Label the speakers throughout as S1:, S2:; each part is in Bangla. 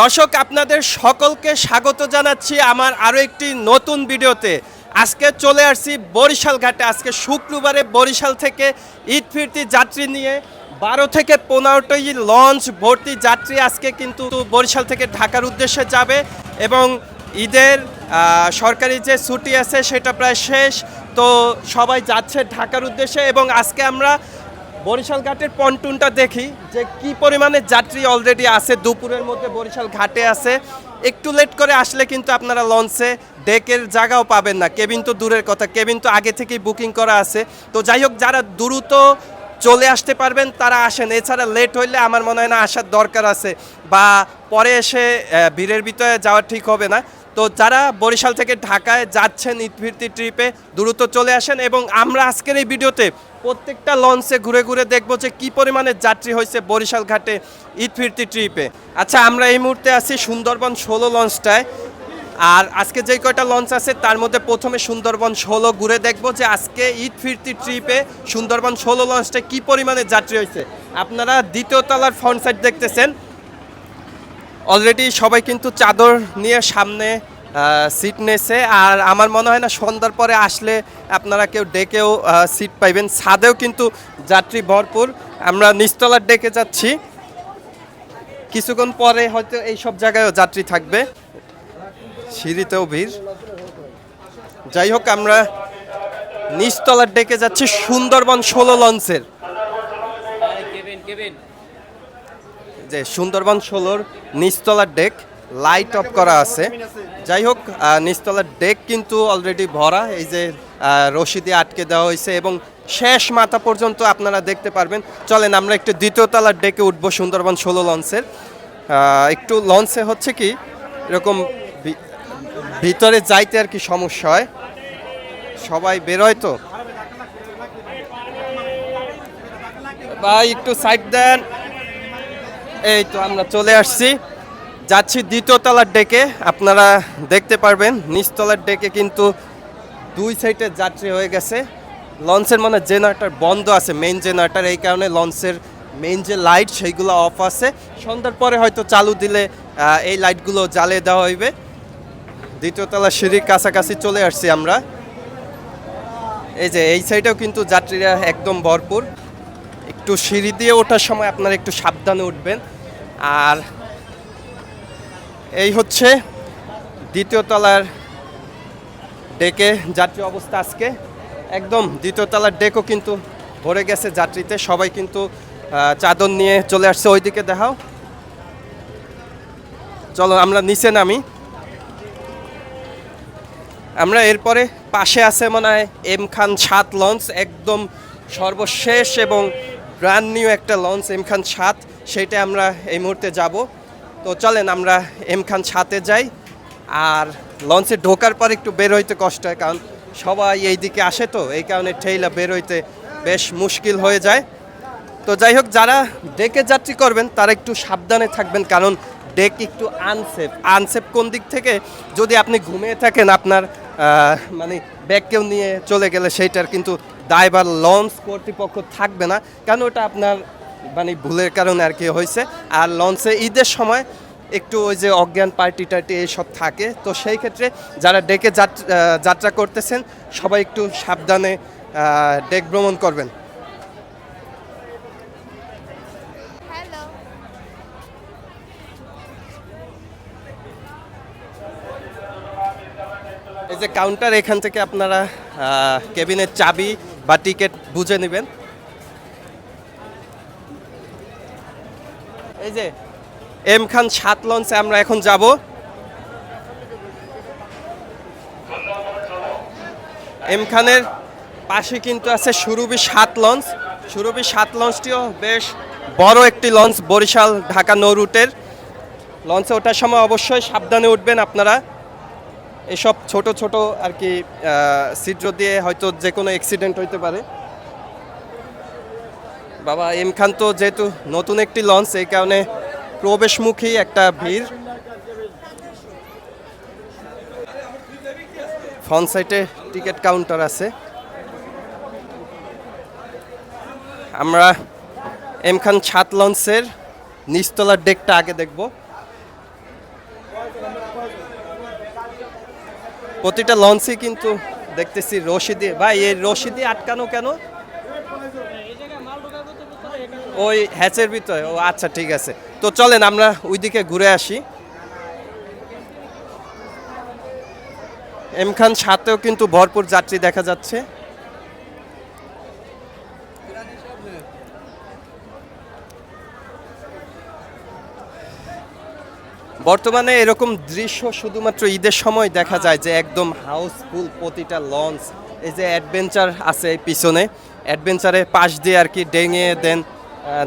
S1: দর্শক, আপনাদের সকলকে স্বাগত জানাচ্ছি আমার আরও একটি নতুন ভিডিওতে। আজকে চলে আসছি বরিশাল ঘাটে। আজকে শুক্রবারে বরিশাল থেকে ঈদ ফিরতি যাত্রী নিয়ে বারো থেকে পনেরোটি লঞ্চ ভর্তি যাত্রী আজকে কিন্তু বরিশাল থেকে ঢাকার উদ্দেশ্যে যাবে এবং ঈদের সরকারি যে ছুটি আছে সেটা প্রায় শেষ। তো সবাই যাচ্ছে ঢাকার উদ্দেশ্যে এবং আজকে আমরা বরিশাল ঘাটের পন্টুনটা দেখি যে কি পরিমাণে যাত্রী অলরেডি আছে। দুপুরের মধ্যে বরিশাল ঘাটে আছে। একটু লেট করে আসলে কিন্তু আপনারা লঞ্চে ডেকের জায়গাও পাবেন না। কেবিন তো দূরের কথা। কেবিন তো আগে থেকেই বুকিং করা আছে। তো যাই হোক, যারা দ্রুত চলে আসতে পারবেন, তারা আসেন। এছাড়া লেট হইলে আমার মনে হয় না আসার দরকার আছে বা পরে এসে ভিড়ের ভিতরে যাওয়া ঠিক হবে না। তো যারা বরিশাল থেকে ঢাকায় যাচ্ছেন ঈদভিত্তি ট্রিপে, দ্রুত চলে আসেন এবং আমরা আজকের এই ভিডিওতে প্রত্যেকটা লঞ্চে ঘুরে ঘুরে দেখব যে কি পরিমাণে যাত্রী হয়েছে বরিশাল ঘাটে ঈদ ফিরতি ট্রিপে। আচ্ছা আমরা এই মুহূর্তে আছি সুন্দরবন ষোলো লঞ্চটায়। আর আজকে যেই কয়টা লঞ্চ আছে, তার মধ্যে প্রথমে সুন্দরবন ষোলো ঘুরে দেখব যে আজকে ঈদ ফিরতি ট্রিপে সুন্দরবন ষোলো লঞ্চটায় কি পরিমাণে যাত্রী হয়েছে। আপনারা দ্বিতীয় তলার ফ্রন্ট সাইড দেখতেছেন। অলরেডি সবাই কিন্তু চাদর নিয়ে সামনে সিট নেছে আর আমার মনে হয় না সন্ধ্যার পরে আসলে আপনারা কেউ ডেকেও সিট পাইবেন। ছাদেও কিন্তু যাত্রী ভরপুর। আমরা নিচতলার ডেকে যাচ্ছি। কিছুক্ষণ পরে হয়তো এই সব জায়গায়ও যাত্রী থাকবে। সিঁড়িতেও ভিড়। যাই হোক, আমরা নিচতলার ডেকে যাচ্ছি সুন্দরবন ষোলো লঞ্চের।
S2: Cabin cabin.
S1: যে সুন্দরবন ষোলোর নিচতলার ডেক লাইট অফ করা আছে। যাই হোক নিচতলার ডেক কিন্তু অলরেডি ভরা। এই যে রশি দিয়ে আটকে দেওয়া হয়েছে এবং শেষ মাথা পর্যন্ত আপনারা দেখতে পারবেন। চলেন, আমরা একটু দ্বিতীয় তলার ডেকে উঠবো সুন্দরবন ষোলো লঞ্চের একটু লঞ্চে হচ্ছে কি, এরকম ভিতরে যাইতে আর কি সমস্যা হয়। সবাই বেরোয় তো? ভাই, একটু সাইড দেন। এই তো আমরা চলে আসছি। যাচ্ছি দ্বিতীয় তলার ডেকে। আপনারা দেখতে পারবেন নিচতলার ডেকে কিন্তু দুই সাইডে যাত্রী হয়ে গেছে। লঞ্চের মানে জেনারেটর বন্ধ আছে মেইন জেনারেটর। এই কারণে লঞ্চের মেইন যে লাইট সেইগুলো অফ আছে। সন্ধ্যার পরে হয়তো চালু দিলে এই লাইটগুলো জ্বালিয়ে দেওয়া হইবে। দ্বিতীয় তলা সিঁড়ির কাছাকাছি চলে আসছি আমরা। এই যে, এই সাইডেও কিন্তু যাত্রীরা একদম ভরপুর। একটু সিঁড়ি দিয়ে ওঠার সময় আপনারা একটু সাবধানে উঠবেন। আর এই হচ্ছে দ্বিতীয় তলার ডেকে যাত্রী অবস্থা আজকে। একদম দ্বিতীয় তলার ডেকও কিন্তু ভরে গেছে যাত্রীতে। সবাই কিন্তু চাদর নিয়ে চলে আসছে ওইদিকে দেখাও। চলো আমরা নিচে নামি। আমরা এরপরে পাশে আছে মনে হয় এম খান সাত লঞ্চ, একদম সর্বশেষ এবং ব্র্যান্ড নিউ একটা লঞ্চ এম খান সাত সেইটা আমরা এই মুহূর্তে যাব। তো চলেন আমরা এম খান সাতে যাই, আর লঞ্চে ঢোকার পর একটু বের হইতে কষ্ট হয়, কারণ সবাই এই দিকে আসে তো, এই কারণে ঠেইলা বের হইতে বেশ মুশকিল হয়ে যায়। তো যাই হোক, যারা ডেকে যাত্রী করবেন, তারা একটু সাবধানে থাকবেন, কারণ ডেক একটু আনসেফ আনসেফ কোন দিক থেকে? যদি আপনি ঘুমিয়ে থাকেন, আপনার মানে ব্যাগ কেউ নিয়ে চলে গেলে, সেইটার কিন্তু দায়বার লঞ্চ কর্তৃপক্ষ থাকবে না কারণ ওটা আপনার মানে ভুলের কারণে আর কি হয়েছে। আর লঞ্চে ঈদের সময় একটু ওই যে অজ্ঞান পার্টি টার্টি এইসব থাকে তো সেই ক্ষেত্রে যারা ডেকে যাত্রা করতেছেন সবাই একটু সাবধানে ডেক ভ্রমণ করবেন। এই যে কাউন্টার এখান থেকে আপনারা কেবিনের চাবি বা টিকিট বুঝে নেবেন। এই যে এম খান সাত লঞ্চে আমরা এখন যাব। এম খানের পাশে কিন্তু আছে সুরভি সাত লঞ্চ। সুরভি সাত লঞ্চটিও বেশ বড় একটি লঞ্চ বরিশাল ঢাকা নৌ রুটের। লঞ্চে ওঠার সময় অবশ্যই সাবধানে উঠবেন আপনারা। এসব ছোট ছোট আর কি ছিদ্র দিয়ে হয়তো যে কোনো অ্যাক্সিডেন্ট হইতে পারে। বাবা, এম খান তো যেহেতু নতুন একটি লঞ্চ এই কারণে প্রবেশমুখী একটা ভিড়। ফ্রন্ট সাইডে টিকিট কাউন্টার আছে। আমরা এম খান ছাদ লঞ্চের নিচতলার ডেকটা আগে দেখব। প্রতিটা লঞ্চই কিন্তু দেখতেছি রশি দিয়ে। ভাই, এই রশি দিয়ে আটকানো কেন? ওই হ্যাচের ভিতরে। ও আচ্ছা ঠিক আছে। তো চলেন, আমরা ওইদিকে ঘুরে আসি। এমখান সাথেও কিন্তু ভরপুর যাত্রী দেখা যাচ্ছে। বর্তমানে এরকম দৃশ্য শুধুমাত্র ঈদের সময় দেখা যায় যে একদম হাউসফুল প্রতিটা লঞ্চ, এই যে অ্যাডভেঞ্চার আছে পিছনে অ্যাডভেঞ্চারে পাশ দিয়ে আর কি ডেঙে দেন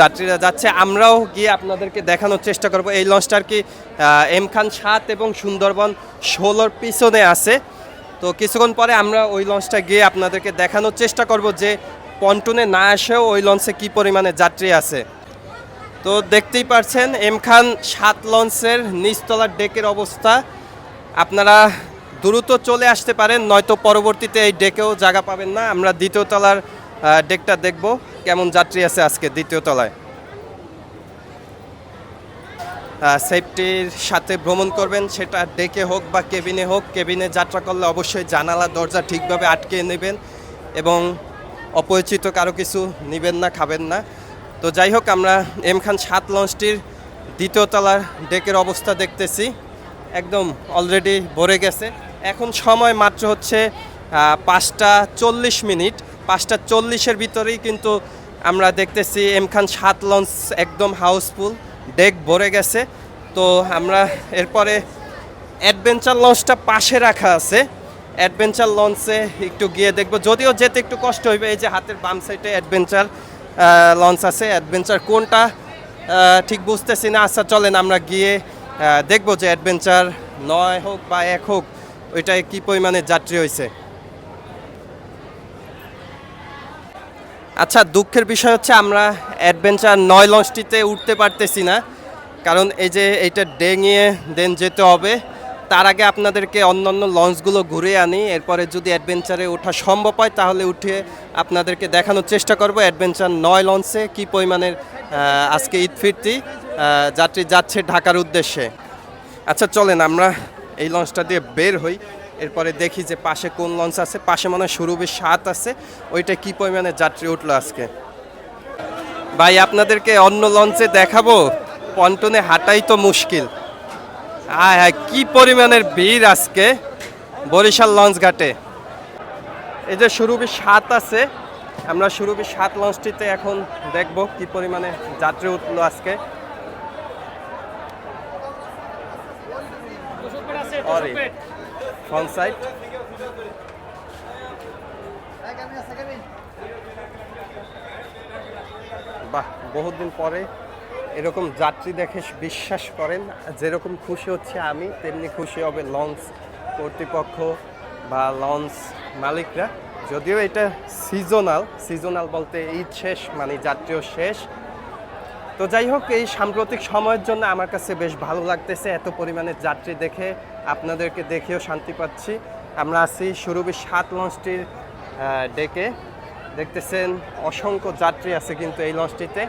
S1: যাত্রীরা যাচ্ছে। আমরাও গিয়ে আপনাদেরকে দেখানোর চেষ্টা করব। এই লঞ্চটা আর কি এম খান সাত এবং সুন্দরবন ষোলোর পিছনে আছে। তো কিছুক্ষণ পরে আমরা ওই লঞ্চটা গিয়ে আপনাদেরকে দেখানোর চেষ্টা করব যে পন্টুনে না এসেও ওই লঞ্চে কী পরিমাণে যাত্রী আছে। তো দেখতেই পারছেন, এম খান সাত লঞ্চের নিচতলার ডেকের অবস্থা। আপনারা দ্রুত চলে আসতে পারেন, নয়তো পরবর্তীতে এই ডেকেও জায়গা পাবেন না। আমরা দ্বিতীয় তলার ডেকটা দেখব কেমন যাত্রী আছে আজকে দ্বিতীয় তলায়। সেফটির সাথে ভ্রমণ করবেন, সেটা ডেকে হোক বা কেবিনে হোক। কেবিনে যাত্রা করলে অবশ্যই জানালা, দরজা ঠিকভাবে আটকে নেবেন এবং অপরিচিত কারও কিছু নেবেন না, খাবেন না। তো যাই হোক, আমরা এম খান সাত লঞ্চটির দ্বিতীয় তলার ডেকের অবস্থা দেখতেছি। একদম অলরেডি ভরে গেছে। এখন সময় মাত্র হচ্ছে পাঁচটা চল্লিশ মিনিট। পাঁচটা চল্লিশের ভিতরেই কিন্তু আমরা দেখতেছি এম খান সাত লঞ্চ একদম হাউসফুল ডেক ভরে গেছে। তো আমরা এরপরে অ্যাডভেঞ্চার লঞ্চটা পাশে রাখা আছে। অ্যাডভেঞ্চার লঞ্চে একটু গিয়ে দেখব। যদিও যেতে একটু কষ্ট হইবে, এই যে হাতের বাম সাইডে অ্যাডভেঞ্চার লঞ্চ আছে অ্যাডভেঞ্চার কোনটা? ঠিক বুঝতেছি না আচ্ছা চলেন আমরা গিয়ে দেখব যে অ্যাডভেঞ্চার নয় হোক বা এক হোক, ওইটায় কী পরিমাণে যাত্রী হয়েছে আচ্ছা দুঃখের বিষয় হচ্ছে আমরা অ্যাডভেঞ্চার নয় লঞ্চটিতে উঠতে পারতেছি না, কারণ এই যে এইটা ডেঙিয়ে দেন যেতে হবে। তার আগে আপনাদেরকে অন্যান্য লঞ্চগুলো ঘুরে আনি। এরপরে যদি অ্যাডভেঞ্চারে ওঠা সম্ভব হয়, তাহলে উঠে আপনাদেরকে দেখানোর চেষ্টা করব অ্যাডভেঞ্চার নয় লঞ্চে কী পরিমাণের আজকে ঈদ ফিরতি যাত্রী যাচ্ছে ঢাকার উদ্দেশ্যে। আচ্ছা চলেন আমরা এই লঞ্চটা দিয়ে বের হই। এরপরে দেখি যে পাশে কোন লঞ্চ আছে। পাশে মনে হয় সুরভি সাত আছে। ওইটা কি পরিমাণে যাত্রী উঠল আজকে? ভাই, আপনাদেরকে অন্য লঞ্চে দেখাবো। পন্টনে হাঁটাই তো মুশকিল। হ্যাঁ হ্যাঁ কি পরিমাণের ভিড় আজকে বরিশাল লঞ্চ ঘাটে। এই যে সুরভি সাত আছে, আমরা সুরভি সাত লঞ্চটিতে এখন দেখব কি পরিমাণে যাত্রী উঠল আজকে। বাহ বহুদিন পরে এরকম যাত্রী দেখে বিশ্বাস করেন, যেরকম খুশি হচ্ছে আমি, তেমনি খুশি হবে লঞ্চ কর্তৃপক্ষ বা লঞ্চ মালিকরা। যদিও এটা সিজনাল সিজনাল বলতে ঈদ শেষ মানে যাত্রীও শেষ। তো যাই হোক, এই সাম্প্রতিক সময়ের জন্য আমার কাছে বেশ ভালো লাগতেছে এত পরিমাণে যাত্রী দেখে, আপনাদেরকে দেখেও শান্তি পাচ্ছি। আমরা আছি সুরভি সাত লঞ্চটির ডেকে। দেখতেছেন, অসংখ্য যাত্রী আছে কিন্তু এই লঞ্চটিতে।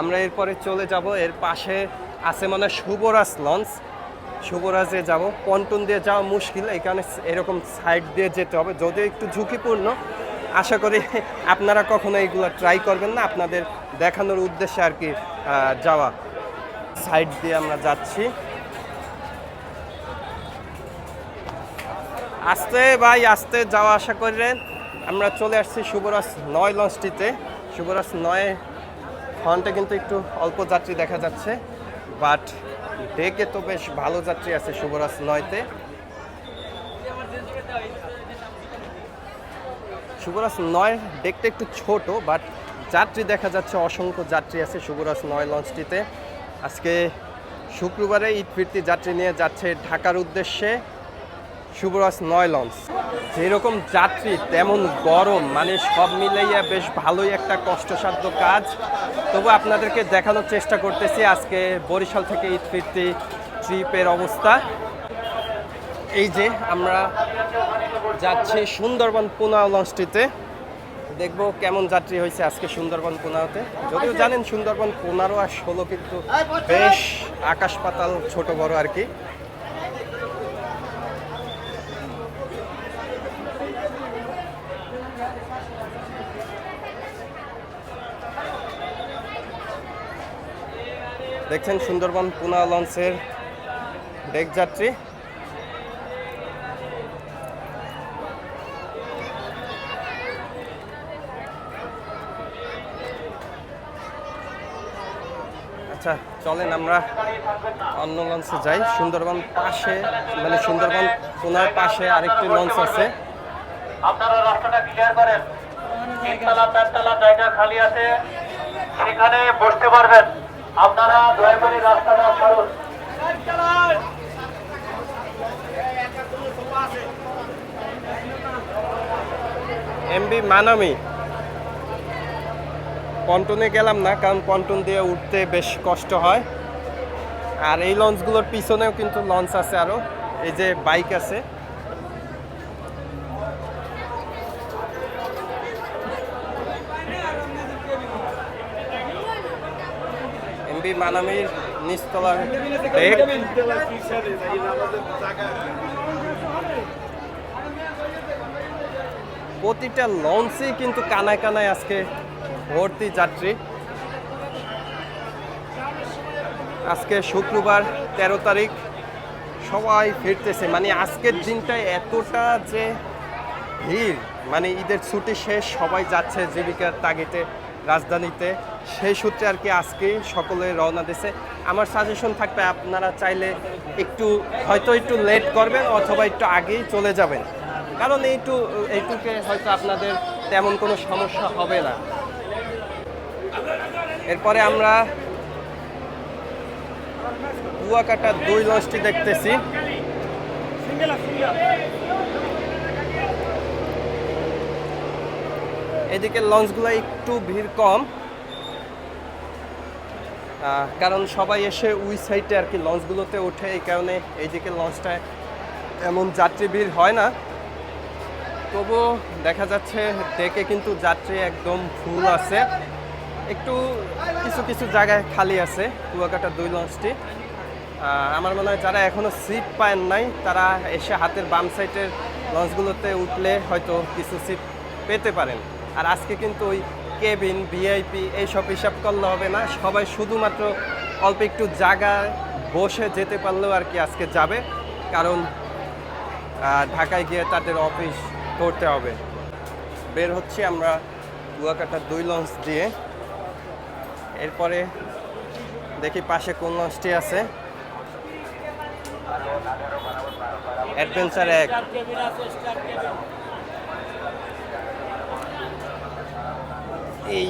S1: আমরা এরপরে চলে যাব, এর পাশে আছে মানে শুভরাজ লঞ্চ। শুভরাজে যাব, পন্টন দিয়ে যাওয়া মুশকিল এখানে এরকম সাইড দিয়ে যেতে হবে। যদিও একটু ঝুঁকিপূর্ণ, আশা করি আপনারা কখনো এইগুলো ট্রাই করবেন না, আপনাদের দেখানোর উদ্দেশ্যে আর কি যাওয়া। সাইড দিয়ে আমরা যাচ্ছি। আস্তে ভাই, আস্তে যাওয়া, আশা করেন আমরা চলে আসছি শুভরাজ নয় লঞ্চটিতে। শুভরাজ নয় ফ্রন্টে কিন্তু একটু অল্প যাত্রী দেখা যাচ্ছে বাট ডেকে তো বেশ ভালো যাত্রী আছে শুভরাজ নয়তে। শুভরাজ নয় ডেকটা একটু ছোট বাট যাত্রী দেখা যাচ্ছে, অসংখ্য যাত্রী আছে শুভরাজ নয় লঞ্চটিতে। আজকে শুক্রবারে ঈদ ফিরতি যাত্রী নিয়ে যাচ্ছে ঢাকার উদ্দেশ্যে। শুভরাজ নয় লঞ্চ। যেরকম যাত্রী, তেমন গরম মানে সব মিলাইয়া বেশ ভালোই একটা কষ্টসাধ্য কাজ। তবু আপনাদেরকে দেখানোর চেষ্টা করতেছি আজকে বরিশাল থেকে ঈদ ফিরতি ট্রিপের অবস্থা। এই যে আমরা যাচ্ছি সুন্দরবন পুনা লঞ্চটিতে। দেখব কেমন যাত্রী হয়েছে আজকে সুন্দরবন পুনাওতে। যদিও জানেন সুন্দরবন পনেরো আর ষোলো কিন্তু বেশ আকাশ পাতাল ছোট বড় আর কি। দেখছেন সুন্দরবন পুনা লঞ্চের ডেক যাত্রী। আচ্ছা চলেন আমরা অন্য লঞ্চে যাই। সুন্দরবন পাশে মানে সুন্দরবন পুনার পাশে আরেকটি লঞ্চ আছে।
S3: আপনারা রাস্তাটা ক্লিয়ার করেন। তিনতলা, চারতলা জায়গা খালি আছে। সেখানে বসতে পারবেন। আপনারা দয়া করে রাস্তাটা সরুন
S1: এমবি মানামি। পন্টনে গেলাম না, কারণ পন্টন দিয়ে উঠতে বেশ কষ্ট হয়। আর এই লঞ্চগুলোর পিছনেও কিন্তু লঞ্চ আছে আরও এই যে বাইক আছে এমবি মানামির নিচতলার ডেক প্রতিটা লঞ্চেই কিন্তু কানায় কানায় আজকে ভর্তি যাত্রী। আজকে শুক্রবার তেরো তারিখ সবাই ফিরতেছে। মানে আজকের দিনটা এতটা যে ভিড় মানে ঈদের ছুটি শেষ সবাই যাচ্ছে জীবিকার তাগিতে রাজধানীতে। সেই সূত্রে আর কি আজকে সকলে রওনা দিছে। আমার সাজেশন থাকবে, আপনারা চাইলে একটু, হয়তো একটু লেট করবেন অথবা একটু আগেই চলে যাবেন। কারণ এইটু, এইটুকে হয়তো আপনাদের তেমন কোনো সমস্যা হবে না। এরপরে আমরা কুয়াকাটা দুই লঞ্চটি দেখতেছি। এদিকে লঞ্চগুলো একটু ভিড় কম। কারণ সবাই এসে ওই সাইডে আর কি লঞ্চগুলোতে ওঠে, এই কারণে এইদিকে লঞ্চটায় এমন যাত্রী ভিড় হয় না। তবুও দেখা যাচ্ছে ডেকে কিন্তু যাত্রী একদম ফুল আছে। একটু কিছু কিছু জায়গায় খালি আছে, কুয়াকাটা দুই লঞ্চটি। আমার মনে হয় যারা এখনও সিট পায় নাই, তারা এসে হাতের বাম সাইডের লঞ্চগুলোতে উঠলে হয়তো কিছু সিট পেতে পারেন। আর আজকে কিন্তু ওই কেবিন, ভিআইপি এইসব হিসাব করলে হবে না। সবাই শুধুমাত্র অল্প একটু জায়গায় বসে যেতে পারলেও আর কি আজকে যাবে। কারণ ঢাকায় গিয়ে তাদের অফিস করতে হবে। বের হচ্ছি আমরা কুয়াকাটা দুই লঞ্চ দিয়ে। এরপরে দেখি পাশে কোন লঞ্চটি আছে। অ্যাডভেঞ্চার এক। এই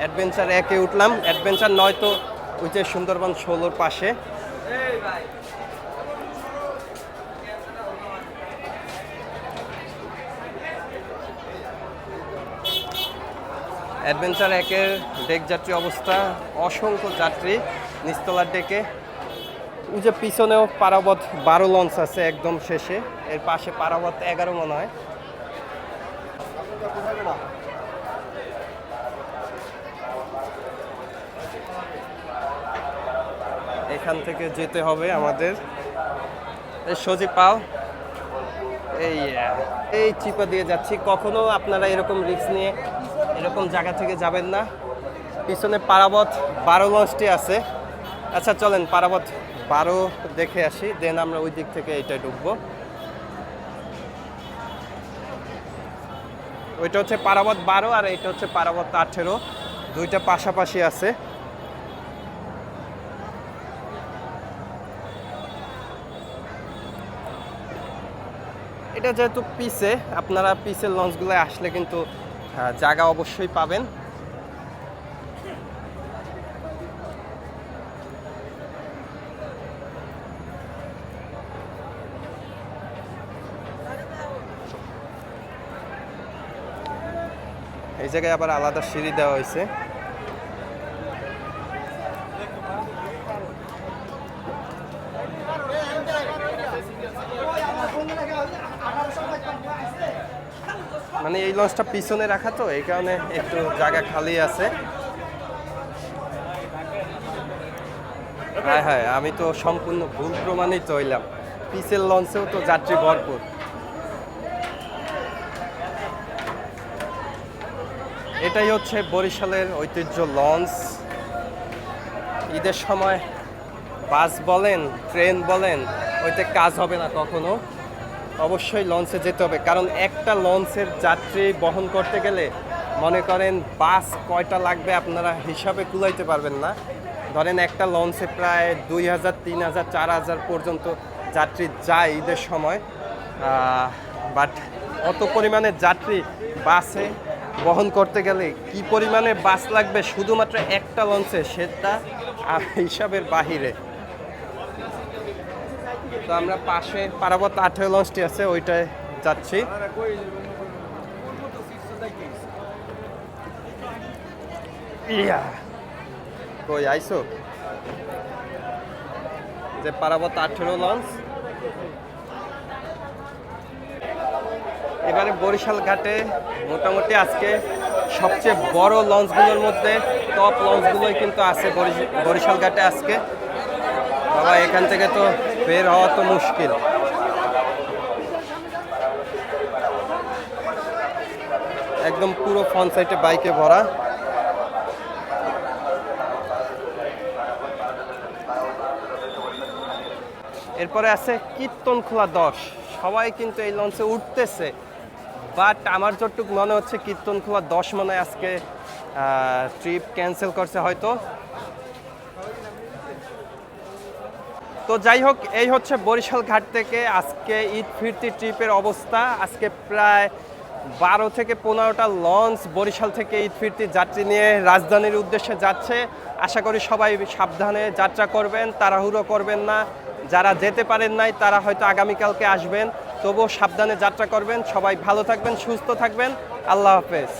S1: অ্যাডভেঞ্চার একে উঠলাম। অ্যাডভেঞ্চার নয় তো, ওই যে সুন্দরবন ষোলোর পাশে। অ্যাডভেঞ্চার একের ডেক যাত্রী অবস্থা। অসংখ্য যাত্রী নিস্তলার ডেকে। ওই যে পিছনেও পারাবত বারো লঞ্চ আছে একদম শেষে। এর পাশে পারাবত এগারো মনে হয়। এখান থেকে যেতে হবে আমাদের। সজি পাও এই এই চিপা দিয়ে যাচ্ছি। কখনো আপনারা এরকম রিস্ক নিয়ে এরকম জায়গা থেকে যাবেন না। পিছনে পারাবত বারো লঞ্চটি আছে। আচ্ছা চলেন পারাবত বারো দেখে আসি, দেন আমরা ওই দিক থেকে এটা ঢুকবো। ওইটা হচ্ছে পারাবত বারো আর এইটা হচ্ছে পারাবত আঠেরো। দুইটা পাশাপাশি আছে। এটা যেহেতু পিসে, আপনারা পিসের লঞ্চগুলো আসলে কিন্তু জায়গা অবশ্যই পাবেন। এই জায়গায় আবার আলাদা সিঁড়ি দেওয়া হয়েছে। লঞ্চটা পিছনে রাখা তো, এই কারণে একটু জায়গা খালি আছে। হ্যাঁ হ্যাঁ আমি তো সম্পূর্ণ ভুল প্রমাণিত হইলাম। পিসের লঞ্চেও তো যাত্রী ভরপুর। এটাই হচ্ছে বরিশালের ঐতিহ্য লঞ্চ। ঈদের সময় বাস বলেন, ট্রেন বলেন, ওইতে কাজ হবে না কখনো। অবশ্যই লঞ্চে যেতে হবে। কারণ একটা লঞ্চের যাত্রী বহন করতে গেলে মনে করেন বাস কয়টা লাগবে আপনারা হিসাবে কুলাইতে পারবেন না। ধরেন একটা লঞ্চে প্রায় দুই হাজার, তিন হাজার, চার হাজার পর্যন্ত যাত্রী যায় ঈদের সময়। বাট অত পরিমাণে যাত্রী বাসে বহন করতে গেলে কি পরিমাণে বাস লাগবে? শুধুমাত্র একটা লঞ্চে, সেটা হিসাবের বাহিরে। তো আমরা পাশে পারাবত আঠেরো লঞ্চটি আছে, ওইটায় যাচ্ছি। ইয়া। কই, আইসো? যে পারাবত আঠেরো লঞ্চ এবারে বরিশাল ঘাটে মোটামুটি আজকে সবচেয়ে বড় লঞ্চগুলোর মধ্যে টপ লঞ্চগুলোই কিন্তু আছে বরিশাল ঘাটে আজকে। বাবা, এখান থেকে তো বের হওয়া তো মুশকিল। একদম পুরো ফ্রন্ট সাইডে বাইকে ভরা। এরপরে আছে কীর্তন খোলা দশ। সবাই কিন্তু এই লঞ্চে উঠতেছে। বাট আমার যতটুকু মনে হচ্ছে কীর্তন খোলা দশ মনে আজকে ট্রিপ ক্যান্সেল করছে হয়তো। তো যাই হোক, এই হচ্ছে বরিশাল ঘাট থেকে আজকে ঈদ ফিরতি ট্রিপের অবস্থা। আজকে প্রায় বারো থেকে পনেরোটা লঞ্চ বরিশাল থেকে ঈদ ফিরতি যাত্রী নিয়ে রাজধানীর উদ্দেশ্যে যাচ্ছে। আশা করি সবাই সাবধানে যাত্রা করবেন, তাড়াহুড়ো করবেন না। যারা যেতে পারেন নাই, তারা হয়তো আগামীকালকে আসবেন। তবুও সাবধানে যাত্রা করবেন। সবাই ভালো থাকবেন, সুস্থ থাকবেন। আল্লাহ হাফেজ।